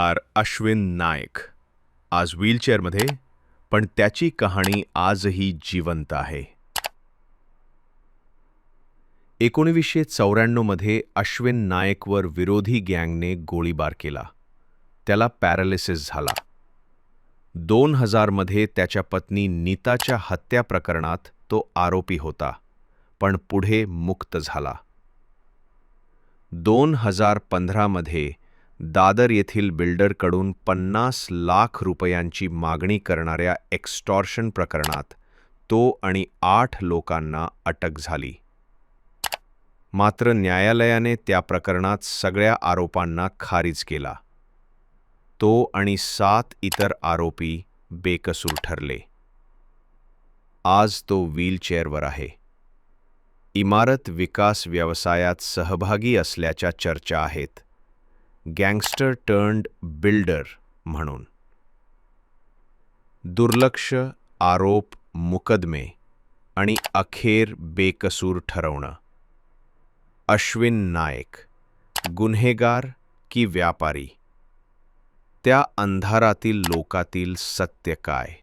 R. Ashwin Naik. आज व्हीलचेअरमध्ये पण त्याची कहाणी आजही जिवंत आहे. एकोणीसशे चौऱ्याण्णवमध्ये अश्विन नाईकवर विरोधी गँगने गोळीबार केला. त्याला पॅरालिसिस झाला. दोन हजारमध्ये त्याच्या पत्नी नीताच्या हत्या प्रकरणात तो आरोपी होता पण पुढे मुक्त झाला. दोन हजार पंधरामध्ये दादर येथील बिल्डरकडून पन्नास लाख रुपयांची मागणी करणाऱ्या एक्स्टॉर्शन प्रकरणात तो आणि आठ लोकांना अटक झाली. मात्र न्यायालयाने त्या प्रकरणात सगळ्या आरोपांना खारिज केला. तो आणि सात इतर आरोपी बेकसूर ठरले. आज तो व्हीलचेअरवर आहे. इमारत विकास व्यवसायात सहभागी असल्याच्या चर्चा आहेत. गँगस्टर टर्न्ड बिल्डर म्हणून. दुर्लक्ष आरोप मुकदमे आणि अखेर बेकसूर ठरवणं. अश्विन नायक गुन्हेगार की व्यापारी? त्या अंधारातील लोकातील सत्य काय?